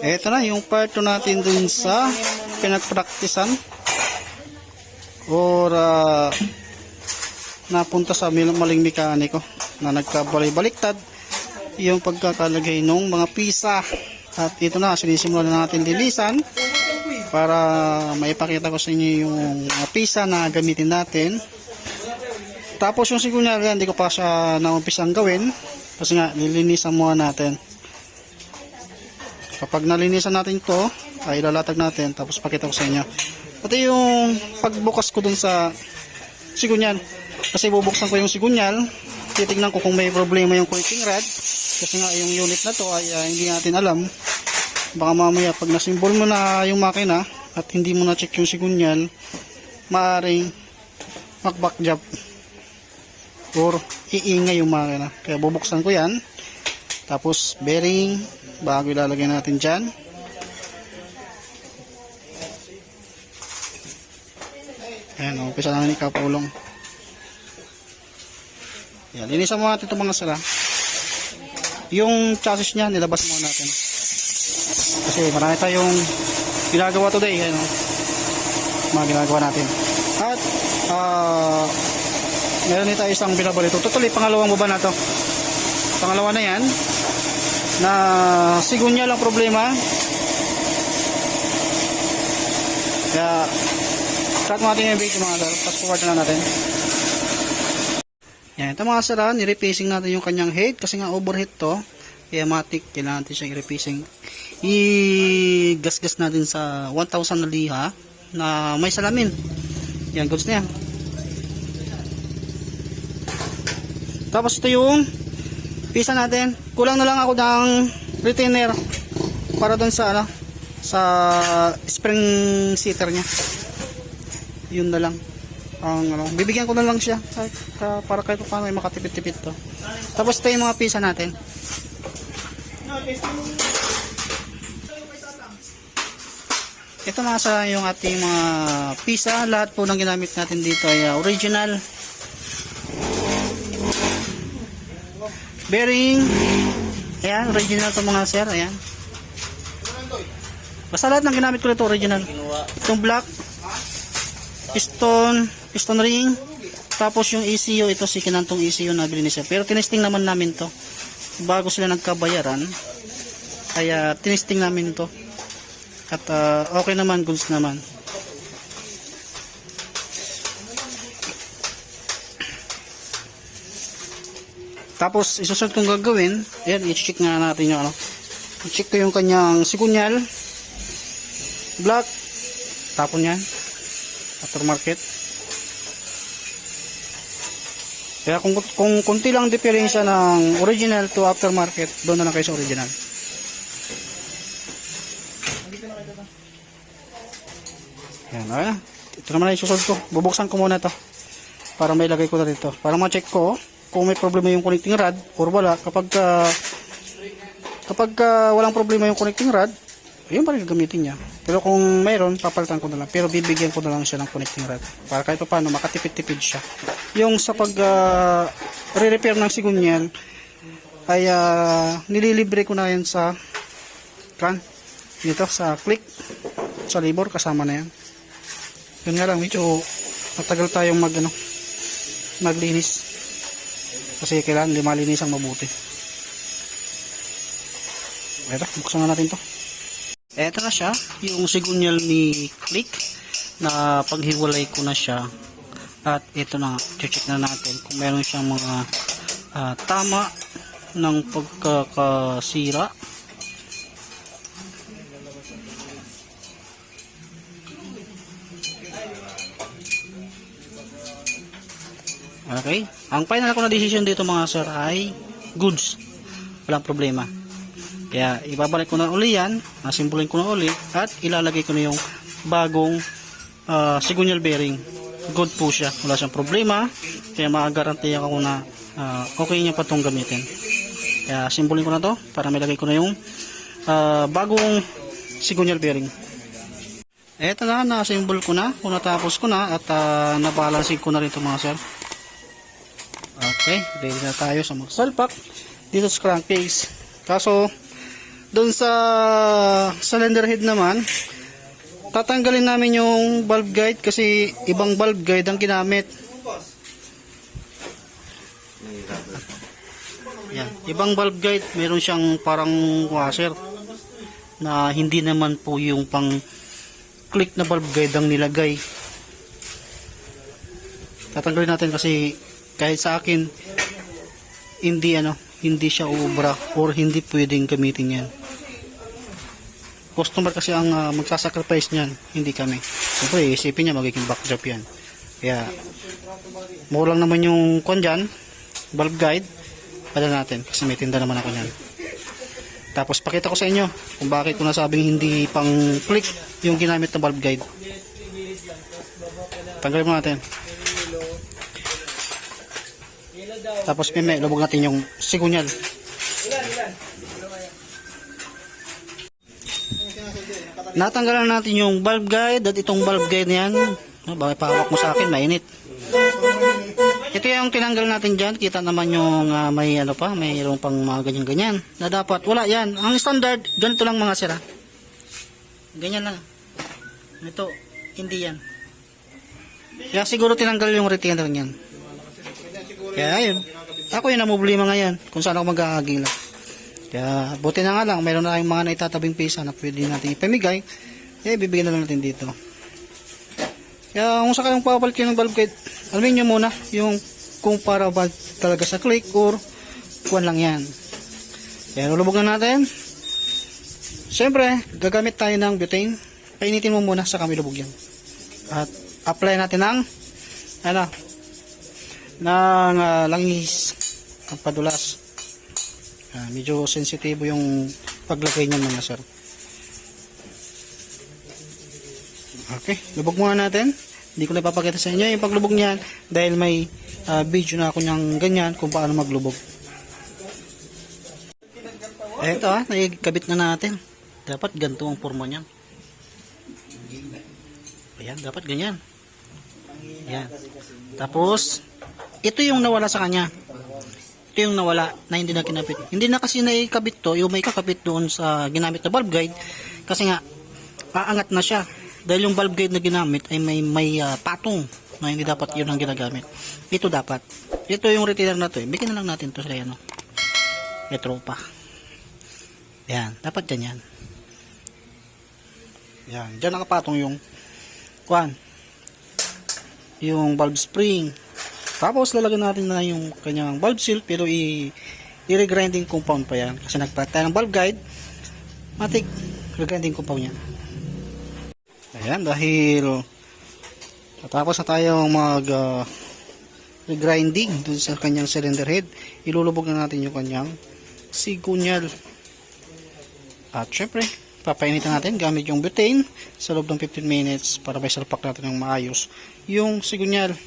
Ito na yung part 2 natin dun sa pinagpraktisan. Or ah, napunta sa maling mekaniko na nagkabalik-baliktad yung pagkakalagay ng mga pisa. At ito na sinisimulan na natin linisan para maipakita ko sa inyo yung pisa na gamitin natin. Tapos yung sigunyal yan hindi ko pa siya naumpisang gawin. Kasi nga nilinisan muna natin kapag nalinisan natin to ay ilalatag natin tapos pakita ko sa inyo. Pati yung pagbukas ko dun sa sigunyal. Kasi bubuksan ko yung sigunyal titignan ko kung may problema yung connecting rod. Kasi nga yung unit na to ay ah, hindi natin alam. Baka mamaya pag nasimbol mo na yung makina at hindi mo na check yung sigunyal maaring makback job or iingay yung makina. Kaya bubuksan ko yan. Tapos bearing bago ilalagay natin dyan. Ayan umpisa namin ikapulong yan linisan mo natin itong mga sala yung chassis niya nilabas muna natin. Kasi marami tayong ginagawa today ano mga ginagawa natin. At ah meron tayo isang binabalito. Tutuloy pangalawang baba na to. Pangalawa na yan na sigunya lang problema. Kaya start natin yung video mga sir. Fast forward na natin. Yan ito mga sir ah, nirepacing natin yung kanyang head kasi nga overheat to. Kaya matik kailangan natin siyang i-repacing i-gasgas natin sa 1,000 na liha na may salamin. Yan goods na yan. Tapos ito yung pisa natin. Kulang na lang ako ng retainer para doon sa ano sa spring seater niya. Yun na lang. Ang ano bibigyan ko na lang siya. Kahit, ka- para kahit paano ay makatipid-tipid to. Tapos ito mga pisa natin. Ito nasa yung ating mga pisa. Lahat po ng ginamit natin dito ay uh, original bearing. Ayan original to mga sir ayan. Basta lahat ng ginamit ko nito original. Itong black piston piston ring. Tapos yung ECU ito si kinantong ECU na bilhin siya pero tinesting naman namin to. Bago sila nagkabayaran. Kaya tinesting namin to. At ah, okay naman goods naman Tapos, isusunod kong gagawin, ayan, i-check nga natin yung ano. I-check ko yung kanyang sikunyal. Black. Tapon yan. Aftermarket. Kaya kung, kung kunti lang diferensya ng original to aftermarket, doon na lang kayo sa original. Ayan, ayan. Ito naman ang isusunod ko. Bubuksan ko muna to para may lagay ko na dito. Para ma-check ko kung may problema yung connecting rod or wala. Kapag ka, kapag ka walang problema yung connecting rod, yun pa rin gamitin niya. Pero kung mayroon, papalitan ko na lang. Pero bibigyan ko na lang siya ng connecting rod. Para kahit pa paano, makatipid-tipid siya. Yung sa pag ah, re-repair ng sigunyal, ay ah, nililibre ko na yan sa kan dito sa click sa labor kasama na yan yun nga lang medyo matagal tayong mag ano maglinis kasi kailangan limalinis ang mabuti. Eto buksan na natin to. Eto na siya yung sigunyal ni click na paghiwalay ko na siya. At ito na check na natin kung meron siyang mga ah, tama ng pagkakasira Okay? Ang final ko na decision dito mga sir ay goods. Walang problema. Kaya ibabalik ko na uli yan, nasimbulin ko na uli at ilalagay ko na yung bagong uh, sigunyal bearing. Good po siya. Wala siyang problema. Kaya makagarantiya ako na ah, okay niya pa itong gamitin. Kaya simbulin ko na to para may ko na yung ah, bagong sigunyal bearing. Eto na, nasimbol ko na. Kung natapos ko na at uh, nabalancing ko na rin ito mga sir. Okay, ready na tayo sa magsalpak dito sa crankcase. Kaso, Doon sa cylinder head naman, tatanggalin namin yung valve guide kasi ibang valve guide ang ginamit. Yan. Ibang valve guide, meron siyang parang washer na hindi naman po yung pang click na valve guide ang nilagay. Tatanggalin natin kasi kahit sa akin hindi ano, hindi siya ubra or hindi pwedeng gamitin yan. Customer kasi ang uh, magsasacrifice niyan, hindi kami. Siyempre, isipin niya magiging backdrop yan. Kaya, mura lang naman yung kon dyan, valve guide, pala natin kasi may tinda naman ako niyan. Tapos pakita ko sa inyo kung bakit ko nasabing hindi pang click yung ginamit na valve guide. Tanggalin mo natin. Tapos pime, lubog natin yung sigunyal. Natanggalan natin yung valve guide at itong valve guide na yan. Bakit pahawak mo sa akin? Mainit. Ito yung tinanggal natin dyan. Kita naman yung ah, may ano pa, mayroong pang mga ganyan-ganyan. Na dapat, wala yan. Ang standard, ganito lang mga sira. Ganyan lang. Ito, hindi yan. Kaya siguro tinanggal yung retainer niyan. Kaya ayun. Ako yung namumblima ngayon kung saan ako mag-aagila. Kaya buti na nga lang, mayroon na tayong mga naitatabing pisa na pwede natin ipamigay. Eh, bibigyan na lang natin dito. Kaya kung sakaling papalit kayo ng valve guide, alamin nyo muna yung kung para ba talaga sa click or kuwan lang yan. Kaya lulubog na natin. Siyempre, gagamit tayo ng butane. Painitin mo muna sa kami lubog yan. At apply natin ng ano, ng ah, langis ang padulas. Ah, medyo sensitibo yung paglagay niyan mga sir. Okay, lubog muna natin. Hindi ko na ipapakita sa inyo yung paglubog niyan dahil may ah, video na ako niyang ganyan kung paano maglubog. Eto ah, nakikabit na natin. Dapat ganito ang forma niyan. Ayan, dapat ganyan. Ayan. Tapos, ito yung nawala sa kanya. Ito yung nawala na hindi na kinabit. Hindi na kasi naikabit to, yung may kakabit doon sa ginamit na valve guide. Kasi nga, aangat na siya. Dahil yung valve guide na ginamit ay may, may ah, patong na hindi dapat yun ang ginagamit. Ito dapat. Ito yung retainer na to. Eh. Bigyan na lang natin to sa ano. May tropa. Yan. Dapat dyan yan. Yan. Dyan nakapatong yung kwan. Yung valve spring. Tapos lalagyan natin na yung kanyang valve seal pero i i-regrinding compound pa yan. Kasi nagpalit tayo ng valve guide. Matik regrinding compound yan. Ayan dahil tapos na tayong mag uh, regrinding dun sa kanyang cylinder head. Ilulubog na natin yung kanyang sigunyal. At syempre, papainitan natin gamit yung butane sa loob ng 15 minutes para may salpak natin ng maayos yung sigunyal.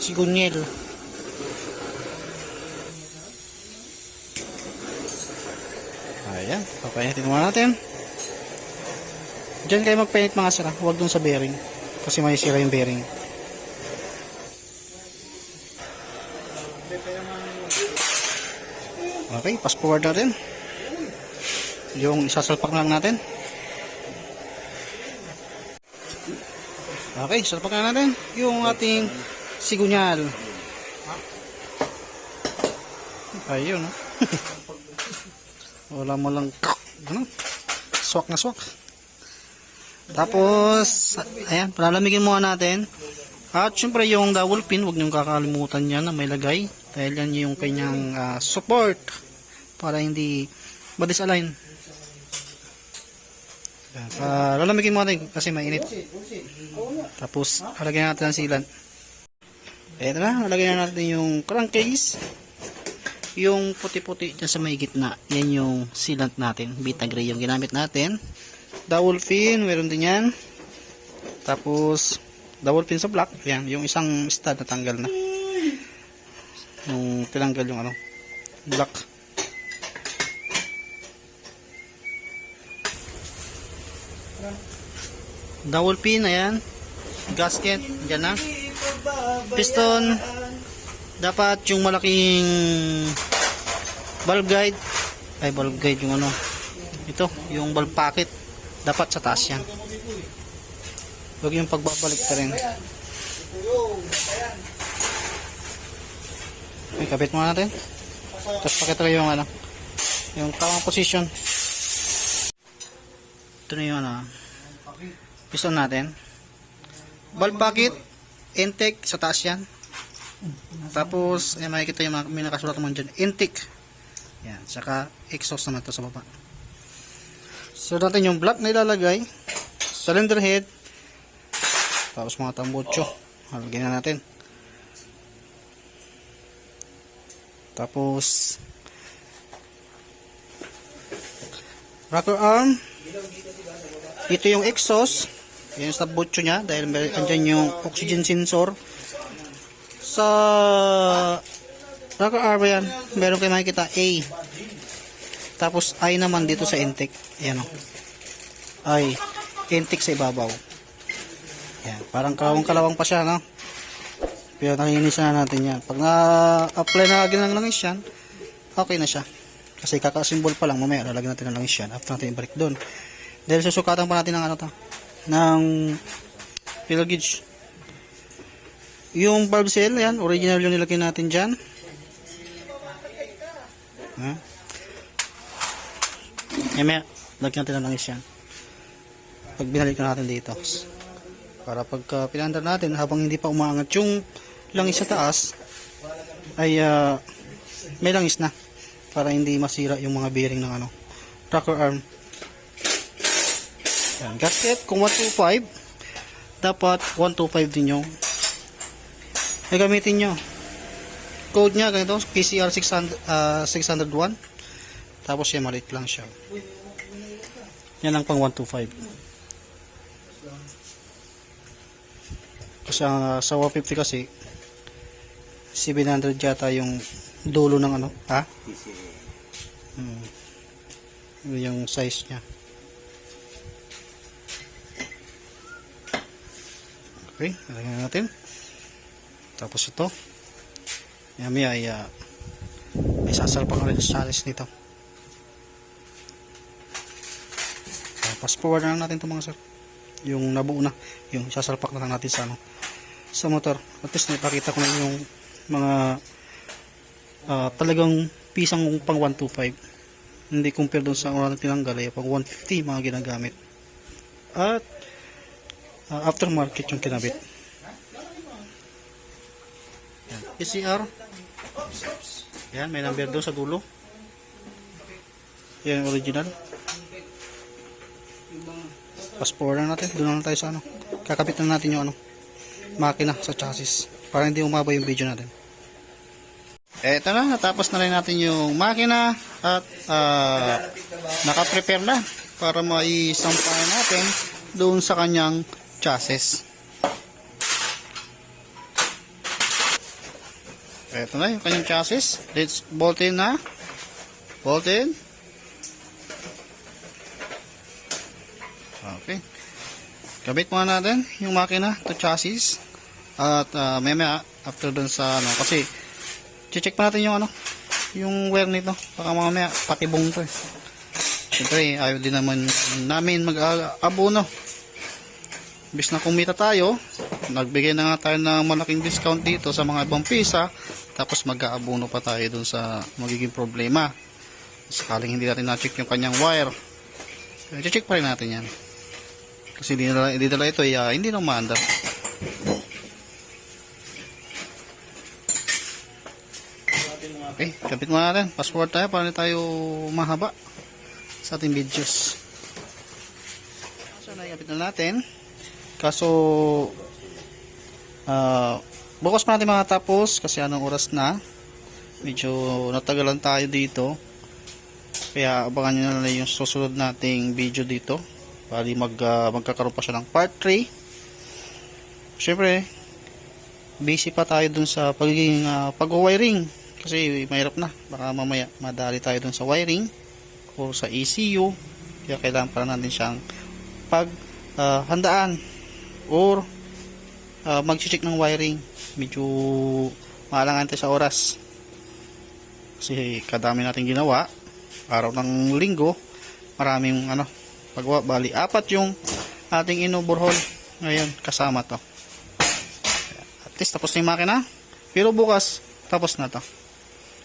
Sigunyal. Ayan, papainitin muna natin. Diyan kayo magpainit mga sira, huwag dun sa bearing. Kasi may sira yung bearing. Okay, fast forward natin. Yung isasalpak na lang natin. Okay, salpak na natin yung ating sigunyal. Ayun, no? Wala mo lang, ano? Swak na swak. Tapos, ayan, palalamigin muna natin. At syempre yung dowel pin, huwag niyong kakalimutan yan na may lagay. Dahil yan yung kanyang ah, support para hindi ma-disalign. Ah, lalamigin mo natin kasi mainit. Tapos, halagyan natin ang sealant. Ito na, halagyan na natin yung crankcase. Yung puti-puti dyan sa may gitna, yan yung sealant natin. Beta gray yung ginamit natin. Dowel pin, meron din yan. Tapos, dowel pin sa black. Yan, yung isang stud na tanggal na. Yung tinanggal yung ano, black. Dowel pin, ayan. Gasket, dyan na. Piston, dapat yung malaking valve guide, ay valve guide yung ano, ito yung bulb packet dapat sa taas yan. Huwag yung pagbabalik pa rin. Okay, kapit muna natin. Tapos pakita yung ano yung tamang position. Ito na yung ano piston natin. Bulb packet intake sa taas yan. Tapos eh, makikita yung may nakasulat naman dyan. Intake. Yan saka exhaust naman to sa baba. So natin yung block na ilalagay cylinder head tapos mga tambutso halagyan na natin. Tapos rocker arm. Ito yung exhaust yan sa butcho nya dahil may andyan yung oxygen sensor. Sa rocker arm yan? Meron kayo makikita A. Tapos I naman dito sa intake yan o I. Intake sa ibabaw. Yan parang kalawang kalawang pa siya no? Pero nakinisan na natin yan. Pag na-apply na lagi ng langis yan okay na siya. Kasi kakasimbol pa lang mamaya lalagyan natin ng langis yan. After natin ibalik doon. Dahil susukatan pa natin ng ano to ng gauge. Yung valve seal yan original yung nilagay natin dyan. Ha? Mamaya lagyan natin ng langis yan. Pag binalik na natin dito. Para pagka pinandar natin habang hindi pa umaangat yung langis sa taas ay ah, may langis na para hindi masira yung mga bearing ng ano rocker arm yan, gasket kung 125 dapat 125 din yung ay gamitin nyo. Code nya ganito PCR 600, ah, 601 tapos yan maliit lang siya. Yan ang pang 125 kasi ah, sa 150 kasi 700 yata yung dulo ng ano ha? Hmm. Yun yung size niya okay lagyan natin. Tapos ito. Yami ay uh, may sasalpak ulit sa chalice nito. Pass forward na natin ito mga sir. Yung nabuo na yung sasalpak na natin sa ano sa motor. At least naipakita ko na yung mga ah, talagang pisang pang 125 hindi compare doon sa una na tinanggal ay pang 150 mga ginagamit. At ah, aftermarket yung kinabit. Yan. PCR yan may number doon sa dulo. Yan yung original. Fast na natin. Doon na tayo sa ano. Kakabit na natin yung ano makina sa chassis. Para hindi umaba yung video natin. Eto na natapos na rin natin yung makina at ah, naka-prepare na para maisampahan natin doon sa kanyang chassis. Eto na yung kanyang chassis. Let's bolt in na. Bolt in. Okay. Kabit muna natin yung makina to chassis. At uh, may may after dun sa ano kasi check pa natin yung ano yung wear nito. Baka mamaya patibong to eh. Siyempre ayaw din naman namin mag-abono bis na kumita tayo nagbigay na nga tayo ng malaking discount dito sa mga ibang pisa tapos mag-aabono pa tayo dun sa magiging problema. Sakaling hindi natin na-check yung kanyang wire. Check pa rin natin yan. Kasi hindi dala, hindi dala ito ah, hindi na umaandar okay kapit muna natin. Password tayo para tayo mahaba sa ating videos? So naikapit na natin kaso ah bukas pa natin mga tapos kasi anong oras na. Medyo natagalan tayo dito. Kaya abangan nyo na lang yung susunod nating video dito. Bali mag, ah, magkakaroon pa siya ng part 3 syempre busy pa tayo dun sa pagiging uh, pag-wiring. Kasi mahirap na. Baka mamaya madali tayo dun sa wiring o sa ECU kaya kailangan pa natin siyang pag ah, handaan or uh, mag-check ng wiring medyo maalangan tayo sa oras kasi kadami natin ginawa araw ng linggo maraming ano, pagwa, bali, apat yung ating inoborhol ngayon kasama to. At least tapos na yung makina. Pero bukas, tapos na to.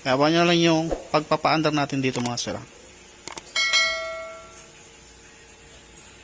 Kaya abangan nyo lang yung pagpapaandar natin dito mga sir. ah.